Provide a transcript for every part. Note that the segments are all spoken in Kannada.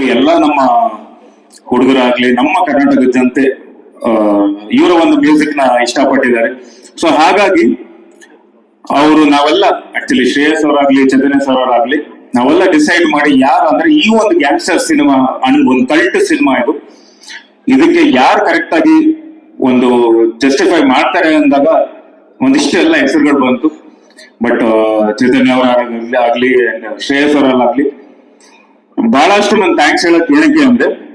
ಇಲ್ಲಿವರೆಗೂ ಎಲ್ಲ ನಮ್ಮ ಹುಡುಗರಾಗ್ಲಿ, ನಮ್ಮ ಕರ್ನಾಟಕದ ಜನತೆ ಇವರ ಒಂದು ಮ್ಯೂಸಿಕ್ನ ಇಷ್ಟಪಟ್ಟಿದ್ದಾರೆ. ಸೊ ಹಾಗಾಗಿ ಅವರು ನಾವೆಲ್ಲ ಆಕ್ಚುಲಿ ಶ್ರೇಯಸ್ ಅವರಾಗ್ಲಿ ಸರ್ ಅವರಾಗ್ಲಿ, ನಾವೆಲ್ಲ ಡಿಸೈಡ್ ಮಾಡಿ ಯಾರು ಅಂದ್ರೆ ಈ ಒಂದು ಗ್ಯಾಂಗ್ಸ್ಟರ್ ಸಿನಿಮಾ ಒಂದು ಕಲ್ಟ್ ಸಿನಿಮಾ ಇದು, ಇದಕ್ಕೆ ಯಾರು ಕರೆಕ್ಟ್ ಆಗಿ ಒಂದು ಜಸ್ಟಿಫೈ ಮಾಡ್ತಾರೆ ಅಂದಾಗ ಒಂದಿಷ್ಟು ಎಲ್ಲ ಹೆಸರುಗಳು ಬಂತು. ಬಟ್ ಚೈತನ್ಯ ಆಗ್ಲಿ ಶ್ರೇಯಸ್ ಅವರಲ್ಲಾಗ್ಲಿ ಬಹಳಷ್ಟು ನಾನು ಥ್ಯಾಂಕ್ಸ್ ಹೇಳಕ್ ಏನಕ್ಕೆ ಅಂದ್ರೆ,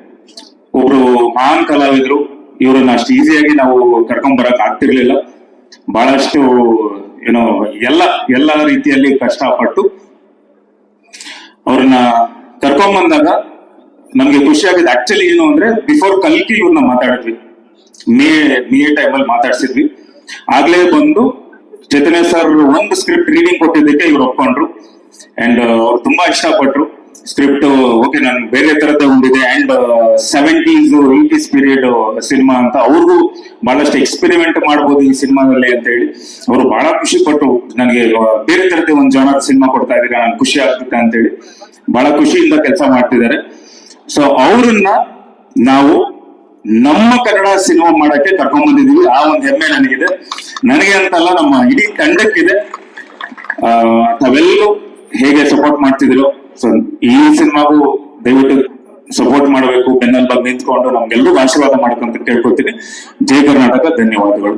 ಒಬ್ರು ಮಹಾನ್ ಕಲಾವಿದ್ರು. ಇವರನ್ನ ಅಷ್ಟು ಈಸಿಯಾಗಿ ನಾವು ಕರ್ಕೊಂಡ್ ಬರಕ್ ಆಗ್ತಿರ್ಲಿಲ್ಲ. ಬಹಳಷ್ಟು ಏನೋ ಎಲ್ಲ ಎಲ್ಲ ರೀತಿಯಲ್ಲಿ ಕಷ್ಟಪಟ್ಟು ಅವ್ರನ್ನ ಕರ್ಕೊಂಡ್ ಬಂದಾಗ ನಮ್ಗೆ ಖುಷಿ ಆಗಿದೆ. ಆಕ್ಚುಲಿ ಏನು ಅಂದ್ರೆ ಬಿಫೋರ್ ಕಲ್ಕಿ ಇವ್ರನ್ನ ಮಾತಾಡಿದ್ವಿ. ಮೇ ಮೇ ಅಲ್ಲಿ ಮಾತಾಡ್ಸಿದ್ವಿ. ಆಗ್ಲೇ ಬಂದು ಚೈತನ್ಯ ಸರ್ ಒಂದು ಸ್ಕ್ರಿಪ್ಟ್ ರೀಡಿಂಗ್ ಕೊಟ್ಟಿದ್ದಕ್ಕೆ ಇವ್ರು ಒಪ್ಕೊಂಡ್ರು. ಅಂಡ್ ಅವ್ರು ತುಂಬಾ ಇಷ್ಟಪಟ್ರು. ಸ್ಕ್ರಿಪ್ಟ್, ಓಕೆ, ನಾನು ಬೇರೆ ತರದ ಒಂದಿದೆ and seventies eighties period cinema ಅಂತ. ಅವ್ರಿಗೂ ಬಹಳಷ್ಟು ಎಕ್ಸ್ಪೆರಿಮೆಂಟ್ ಮಾಡ್ಬೋದು ಈ ಸಿನಿಮಾದಲ್ಲಿ ಅಂತ ಹೇಳಿ. ಅವರು ಬಹಳ ಖುಷಿ ಪಟ್ಟು ನನಗೆ ಬೇರೆ ತರದ ಒಂದು ಜಾನರ್ ಸಿನಿಮಾ ಕೊಡ್ತಾ ಇದ್ದೀರಾ, ನಾನು ಖುಷಿ ಆಗ್ತಿದೆ ಅಂತ ಹೇಳಿ. ಬಹಳ ಖುಷಿಯಿಂದ ಕೆಲಸ ಮಾಡ್ತಿದ್ದಾರೆ. ಸೊ ಅವ್ರನ್ನ ನಾವು ನಮ್ಮ ಕನ್ನಡ ಸಿನಿಮಾ ಮಾಡಕ್ಕೆ ಕರ್ಕೊಂಡ್ ಬಂದಿದೀವಿ ಆ ಒಂದು ಹೆಮ್ಮೆ ನನಗಿದೆ. ನನಗೆ ಅಂತಲ್ಲ, ನಮ್ಮ ಇಡೀ ತಂಡಕ್ಕಿದೆ. ತಾವೆಲ್ಲರೂ ಹೇಗೆ ಸಪೋರ್ಟ್ ಮಾಡ್ತಿದ್ರು ಸೊ ಈ ಸಿನಿಮಾಗೂ ದಯವಿಟ್ಟು ಸಪೋರ್ಟ್ ಮಾಡಬೇಕು, ಬೆನ್ನಲ್ಲಿ ಬಗ್ಗೆ ನಿಂತ್ಕೊಂಡು ನಮ್ಗೆಲ್ಲರಿಗೂ ಆಶೀರ್ವಾದ ಮಾಡ್ಕೊಂತ ಕೇಳ್ಕೊತೀನಿ ಜೈ ಕರ್ನಾಟಕ, ಧನ್ಯವಾದಗಳು.